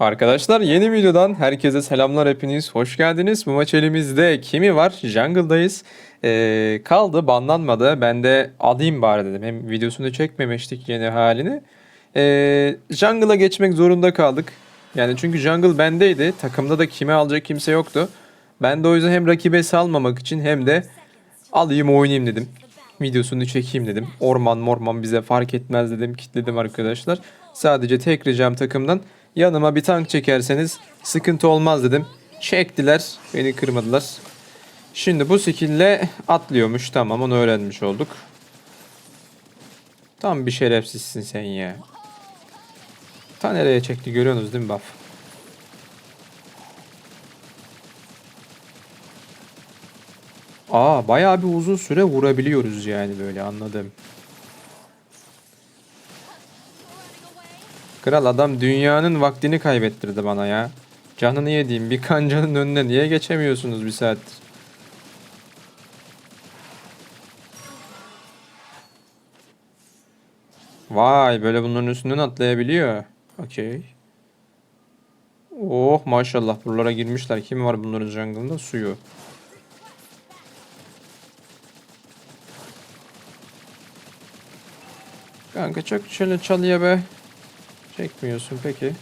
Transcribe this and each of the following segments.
Arkadaşlar yeni videodan herkese selamlar hepiniz. Hoş geldiniz. Bu maç elimizde kimi var? Jungle'dayız. Ee, kaldı banlanmadı. Ben de alayım bari dedim. Hem videosunu çekmemiştik yeni halini. Ee, Jungle'a geçmek zorunda kaldık. Yani çünkü Jungle bendeydi. Takımda da kimi alacak kimse yoktu. Ben de o yüzden hem rakibe salmamak için hem de alayım oynayayım dedim. Videosunu çekeyim dedim. Orman morman bize fark etmez dedim. Kitledim arkadaşlar. Sadece tek ricam takımdan yanıma bir tank çekerseniz sıkıntı olmaz dedim. Çektiler. Beni kırmadılar. Şimdi bu skill'le atlıyormuş. Tamam onu öğrenmiş olduk. Tam bir şerefsizsin sen ya. Ta nereye çekti görüyorsunuz değil mi buff? Aa bayağı bir uzun süre vurabiliyoruz yani böyle anladım. Kral adam dünyanın vaktini kaybettirdi bana ya. Canını yediğim bir kancanın önüne niye geçemiyorsunuz bir saattir? Vay böyle bunların üstünden atlayabiliyor. Okey. Oh maşallah buralara girmişler. Kim var bunların jungle'ında? Suyu. Kanka çok şöyle çalıya be. Çekmiyorsun peki.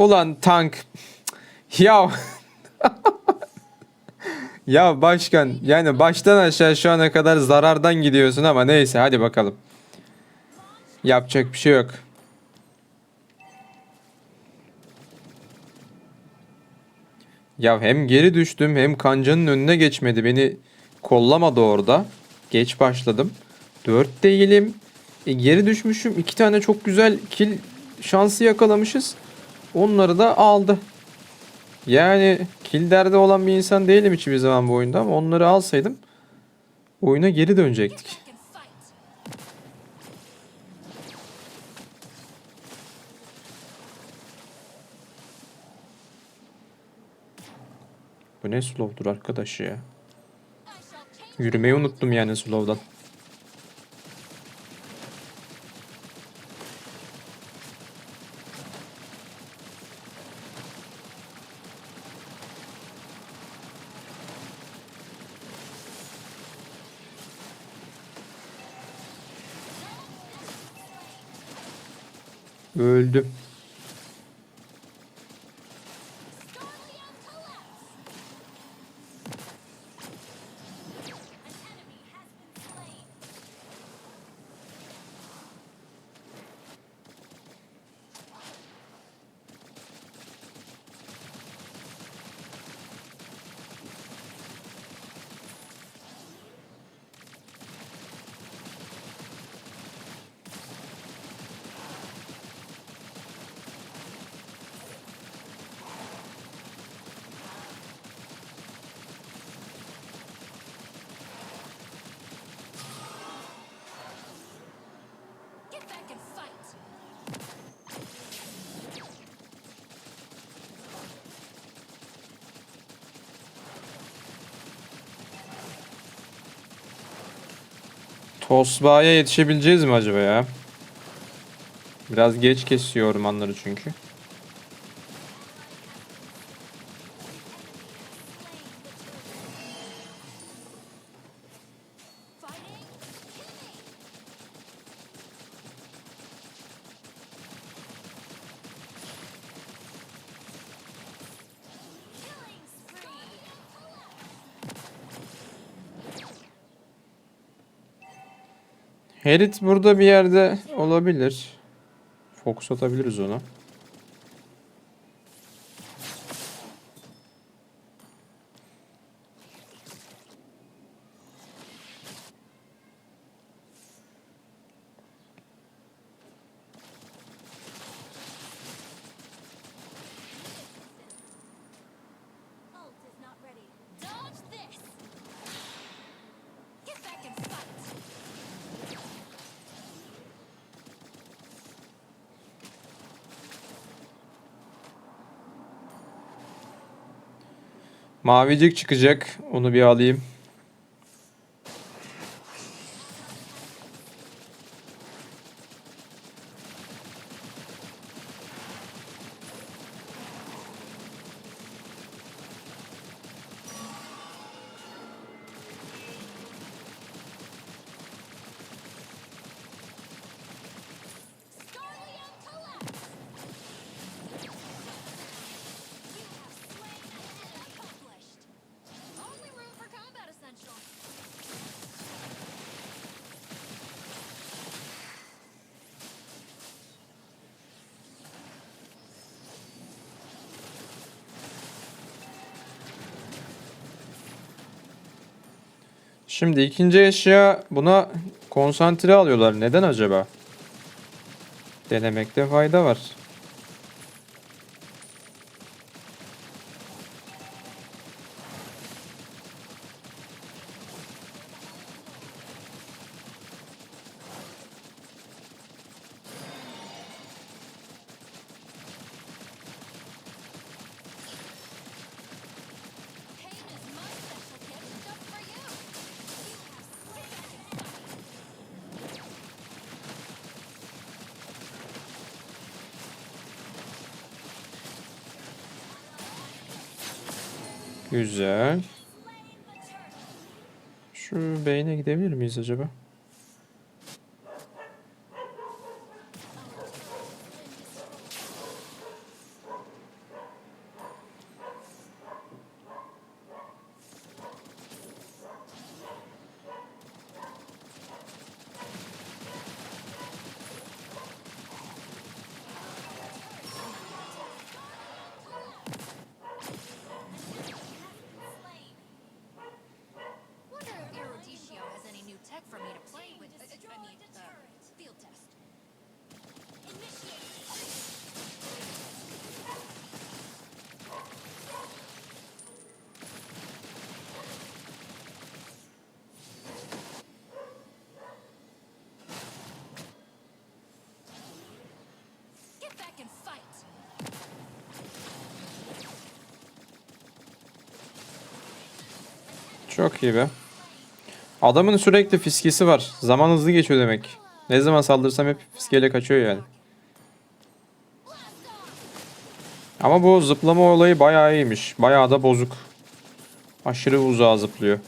Ulan tank. Ya. ya başkan yani baştan aşağı şu ana kadar zarardan gidiyorsun ama neyse hadi bakalım. Yapacak bir şey yok. Ya hem geri düştüm hem kancanın önüne geçmedi. Beni kollamadı orada. Geç başladım. 4 değilim. E, geri düşmüşüm. iki tane çok güzel kill şansı yakalamışız. Onları da aldı. Yani kill derdi olan bir insan değilim hiçbir zaman bu oyunda ama onları alsaydım oyuna geri dönecektik. Bu ne slow'dur arkadaş ya. Yürümeyi unuttum yani slow'dan. Öldüm. Tosbağa'ya yetişebileceğiz mi acaba ya? Biraz geç kesiyor ormanları çünkü. Herit burada bir yerde olabilir. Fokus atabiliriz ona. Mavicik çıkacak. Onu bir alayım. Şimdi ikinci eşya buna konsantre alıyorlar. Neden acaba? Denemekte fayda var. Güzel. Şu beyne gidebilir miyiz acaba? Çok iyi be. Adamın sürekli fiskesi var. Zaman hızlı geçiyor demek. Ne zaman saldırsam hep fiskeyle kaçıyor yani. Ama bu zıplama olayı bayağı iyiymiş. Bayağı da bozuk. Aşırı uzağa zıplıyor.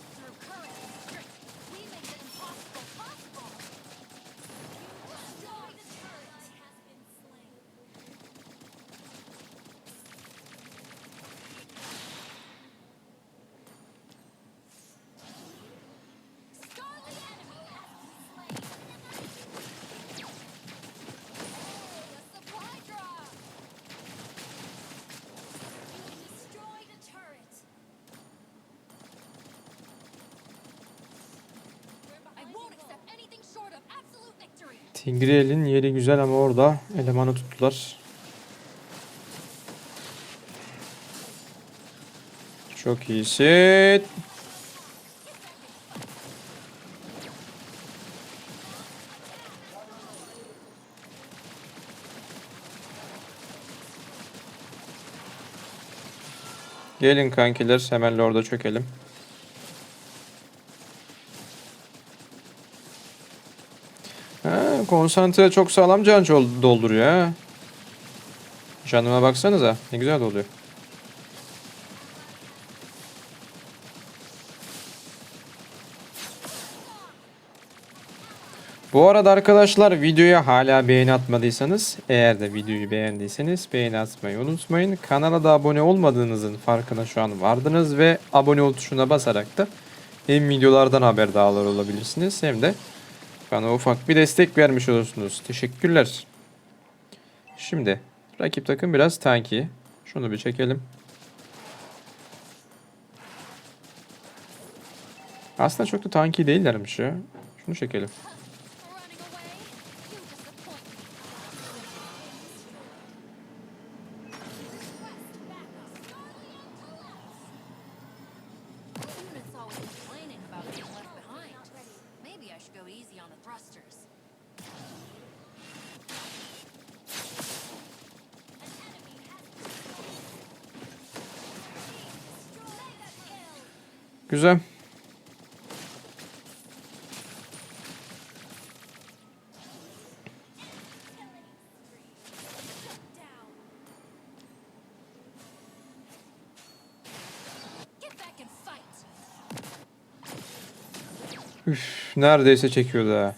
Victory! Tigreal'in yeri güzel ama orada elemanı tuttular. Çok iyisin. Gelin kankiler hemen orada çökelim. Ha, konsantre çok sağlam can dolduruyor ha. Canıma baksanıza ne güzel doluyor. Bu arada arkadaşlar videoya hala beğeni atmadıysanız eğer de videoyu beğendiyseniz beğeni atmayı unutmayın. Kanala da abone olmadığınızın farkına şu an vardınız ve abone ol tuşuna basarak da hem videolardan haberdar olabilirsiniz hem de bana ufak bir destek vermiş olursunuz. Teşekkürler. Şimdi rakip takım biraz tanki. Şunu bir çekelim. Aslında çok da tanki değillermiş ya. Şunu çekelim. Üf, neredeyse çekiyordu ha.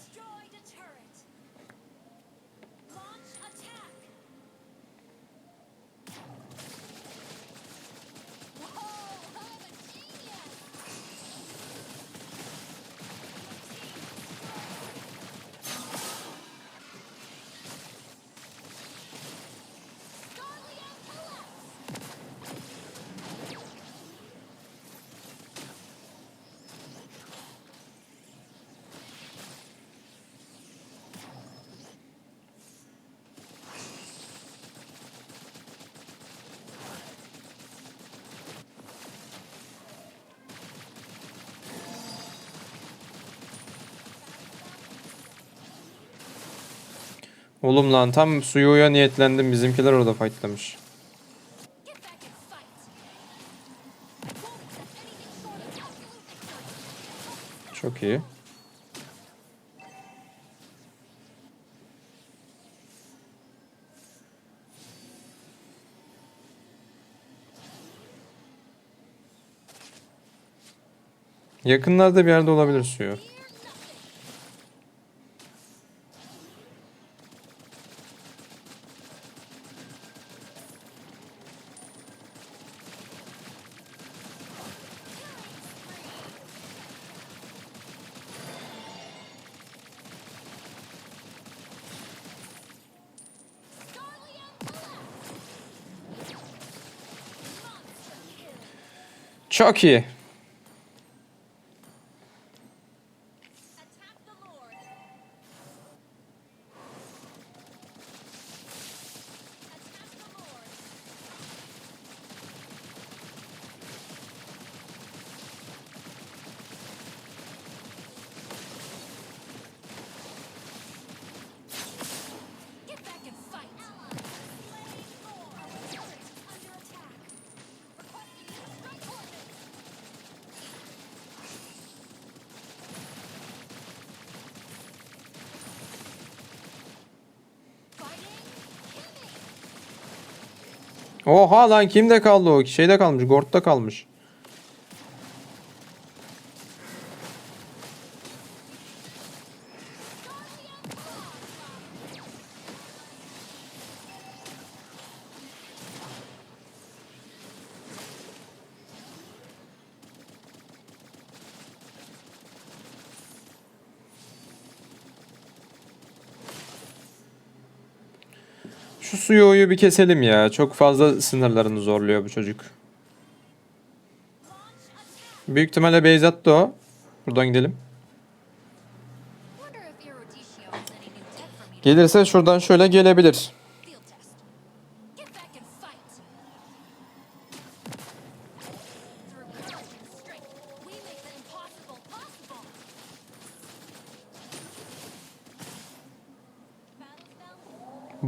Oğlum lan tam Suyu'ya niyetlendim. Bizimkiler orada fightlamış. Çok iyi. Yakınlarda bir yerde olabilir suyu. Çok iyi. Oha lan kimde kaldı o? Şeyde kalmış. Gord'da kalmış. Şu suyu bir keselim ya. Çok fazla sınırlarını zorluyor bu çocuk. Büyük ihtimalle Beyzat da o. Buradan gidelim. Gelirse şuradan şöyle gelebilir.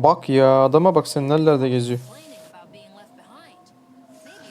Bak ya adama bak sen nerelerde geziyor. Complaining about being left behind. Maybe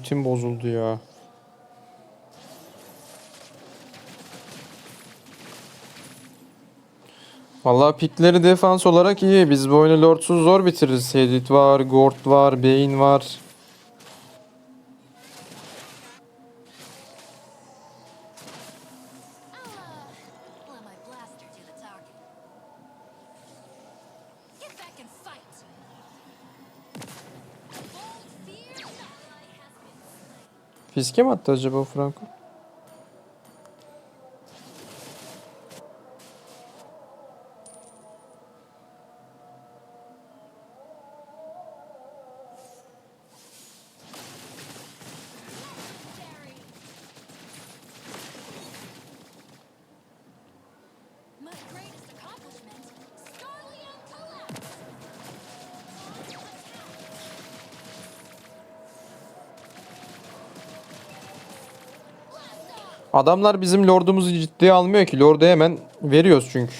ultim bozuldu ya. Vallahi pikleri defans olarak iyi. Biz bu oyunu Lord'suz zor bitiririz. Hedit var, Gord var, Bane var. Fiske mi attı acaba Franco? Adamlar bizim lordumuzu ciddiye almıyor ki. Lord'u hemen veriyoruz çünkü.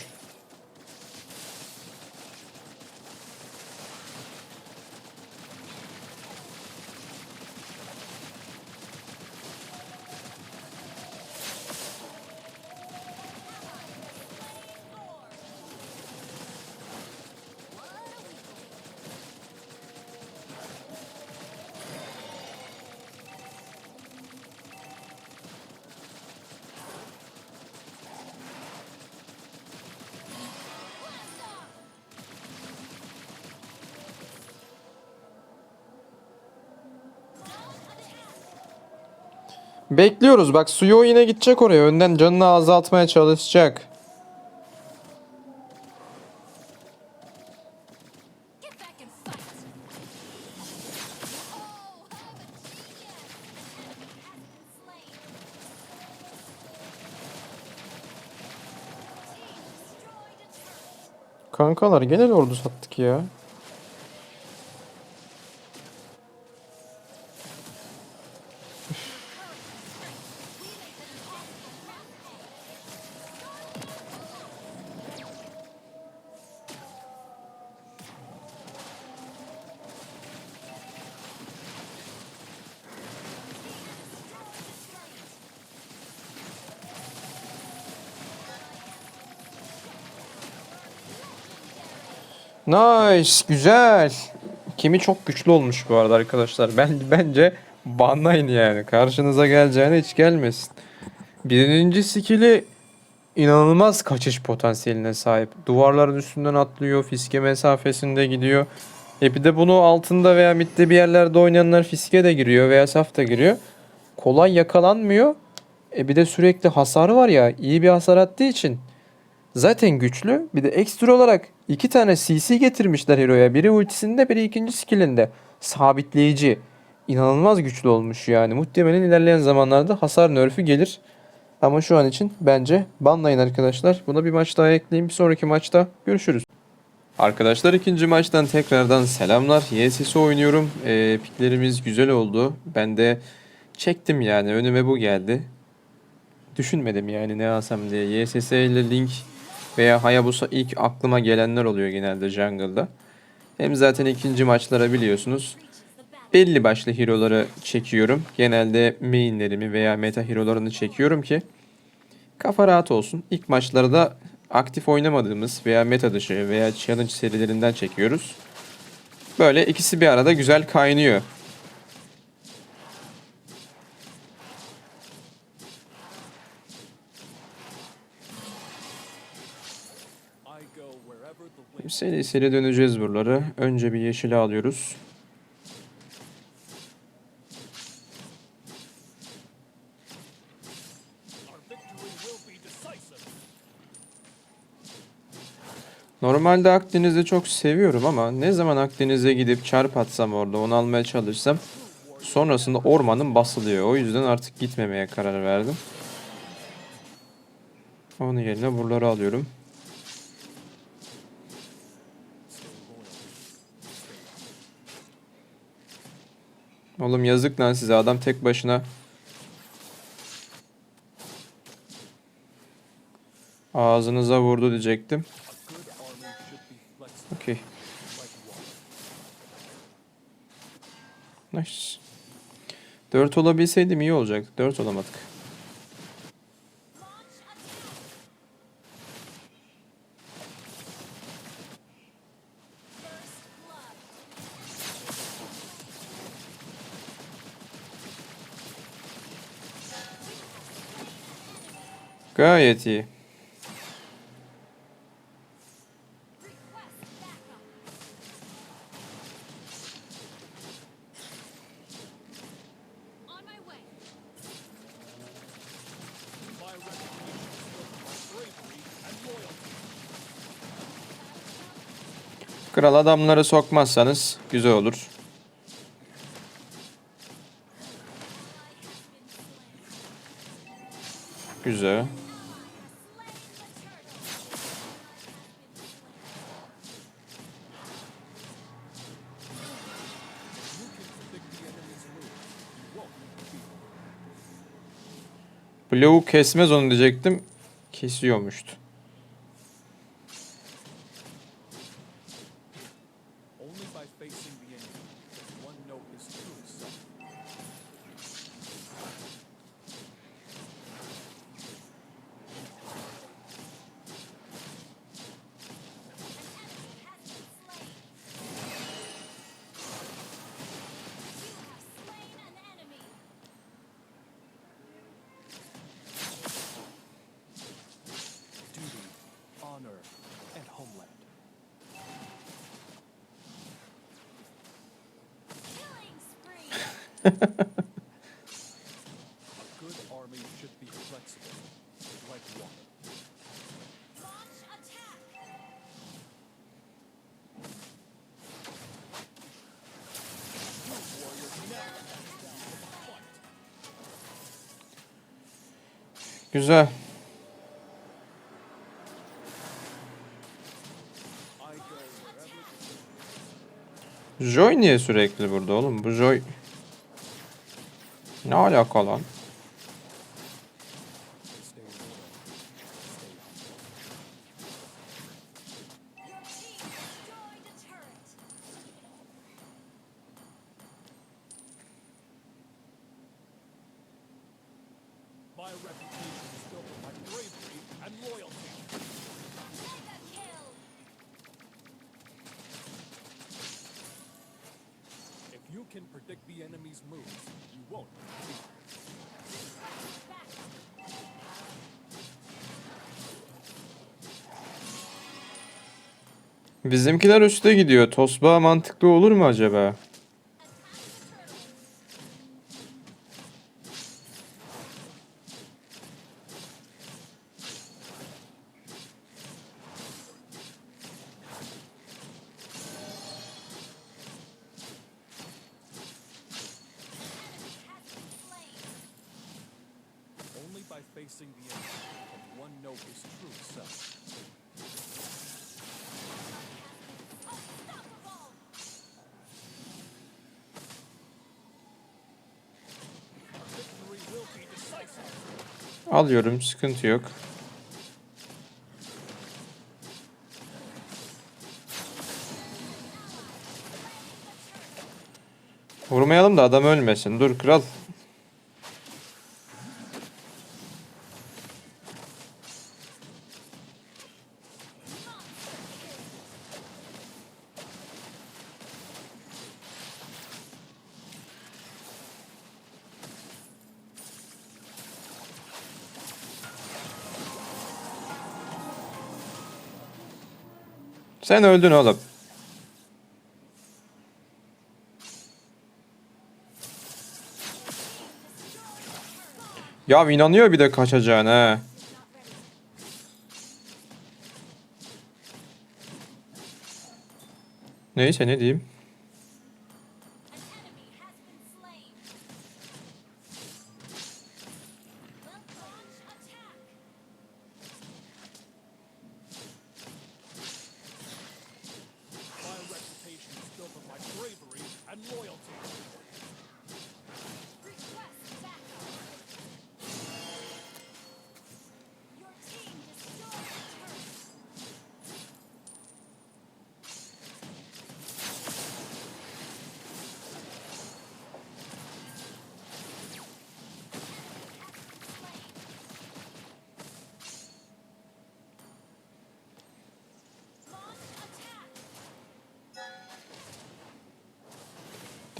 Bekliyoruz. Bak Suyo yine gidecek oraya. Önden canını azaltmaya çalışacak. Get back and fight! Oh, Nice, güzel. Kimi çok güçlü olmuş bu arada arkadaşlar. Ben bence banlayın yani. Karşınıza geleceğine hiç gelmesin. Birinci skill'i inanılmaz kaçış potansiyeline sahip. Duvarların üstünden atlıyor, fiske mesafesinde gidiyor. E bir de bunu altında veya midde bir yerlerde oynayanlar fiske de giriyor veya saf da giriyor. Kolay yakalanmıyor. E bir de sürekli hasarı var ya, iyi bir hasar attığı için zaten güçlü. Bir de ekstra olarak iki tane CC getirmişler Hero'ya. Biri ultisinde biri ikinci skillinde. Sabitleyici. İnanılmaz güçlü olmuş yani. Muhtemelen ilerleyen zamanlarda hasar nerf'ü gelir. Ama şu an için bence banlayın arkadaşlar. Buna bir maç daha ekleyeyim. Bir sonraki maçta görüşürüz. Arkadaşlar ikinci maçtan tekrardan selamlar. YSS oynuyorum. Ee, piklerimiz güzel oldu. Ben de çektim yani. Önüme bu geldi. Düşünmedim yani ne alsam diye. YSS ile Link veya Hayabusa ilk aklıma gelenler oluyor genelde jungle'da. Hem zaten ikinci maçlara biliyorsunuz belli başlı hero'ları çekiyorum. Genelde mainlerimi veya meta hero'larını çekiyorum ki kafa rahat olsun. İlk maçları da aktif oynamadığımız veya meta dışı veya challenge serilerinden çekiyoruz. Böyle ikisi bir arada güzel kaynıyor. Seri seri döneceğiz buraları. Önce bir yeşili alıyoruz. Normalde Akdeniz'i çok seviyorum ama ne zaman Akdeniz'e gidip çarp atsam orada onu almaya çalışsam sonrasında ormanın basılıyor. O yüzden artık gitmemeye karar verdim. Onun yerine buraları alıyorum. Oğlum yazık lan size adam tek başına ağzınıza vurdu diyecektim. Okey. Nice. 4 olabilseydim iyi olacaktı. 4 olamadık. And loyalty. Kral adamları sokmazsanız güzel olur. Güzel. Kesmez onu diyecektim. Kesiyormuştu. Güzel. Joy niye sürekli burada oğlum? Bu Joy... Ne alaka lan? Bizimkiler üste gidiyor. Tosbağa mantıklı olur mu acaba? Alıyorum. Sıkıntı yok. Vurmayalım da adam ölmesin. Dur kral. Sen öldün oğlum. Ya inanıyor bir de kaçacağına. Neyse ne diyeyim.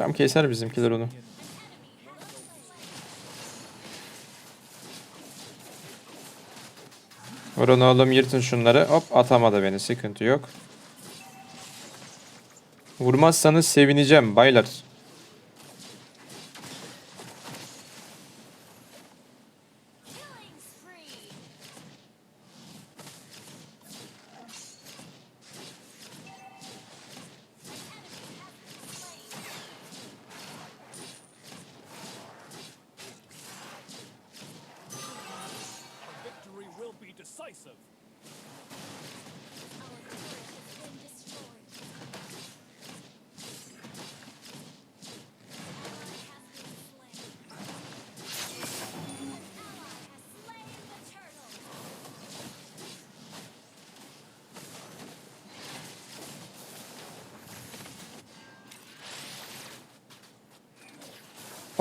Tam keser bizimkiler onu. Vurun oğlum yırtın şunları. Hop atamadı beni sıkıntı yok. Vurmazsanız sevineceğim baylar.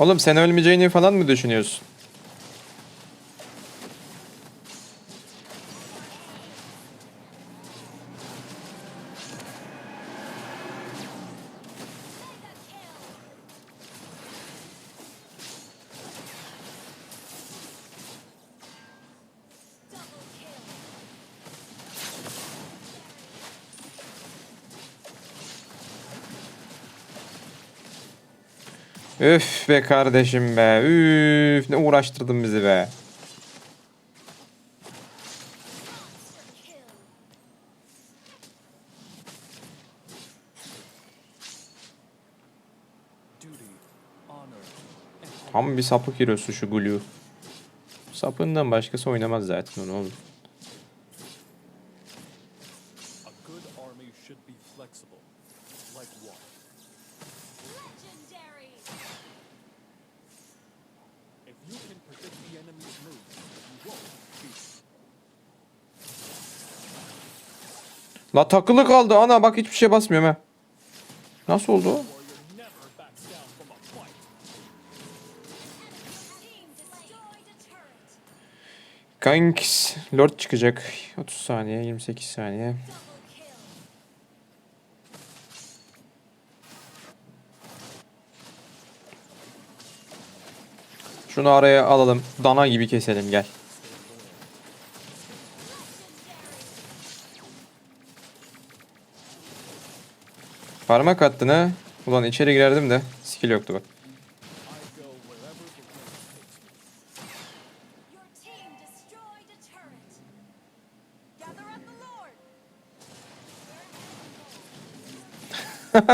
Oğlum sen ölmeyeceğini falan mı düşünüyorsun? Üf be kardeşim be. Üf ne uğraştırdın bizi be. Tam bir sapık hero'su şu Gulu. Sapığından başkası oynamaz zaten onu oğlum. La takılı kaldı ana bak hiçbir şey basmıyorum ha. Nasıl oldu. Kanks Lord çıkacak. 30 saniye 28 saniye. Şunu araya alalım. Dana gibi keselim gel. Parmak attın ha. Ulan içeri girerdim de skill yoktu bak. I go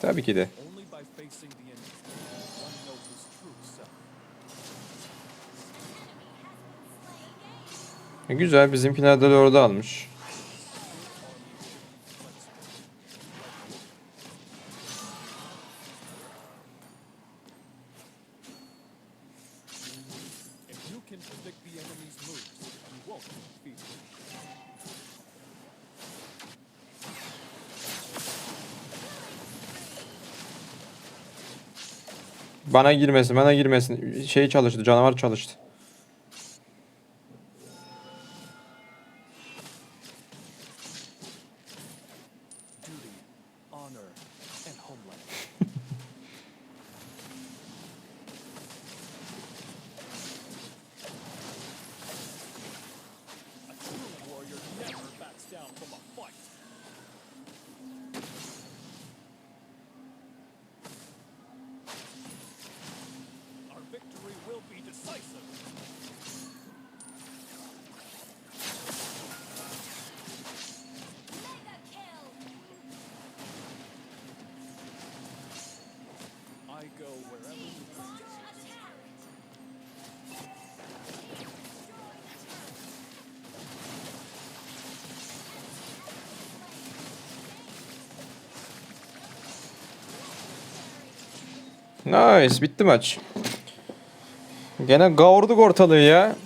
wherever E, Güzel bizimkiler de Lord'u almış. Bana girmesin bana girmesin. Şey çalıştı canavar çalıştı. Nice bitti maç. Gene kavurduk ortalığı ya.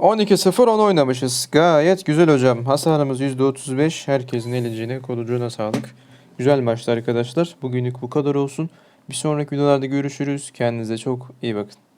Victory! 12-0 10 oynamışız. Gayet güzel hocam. Hasarımız %35. Herkesin elicine kolucuğuna sağlık. Güzel maçtı arkadaşlar. Bugünlük bu kadar olsun. Bir sonraki videolarda görüşürüz. Kendinize çok iyi bakın.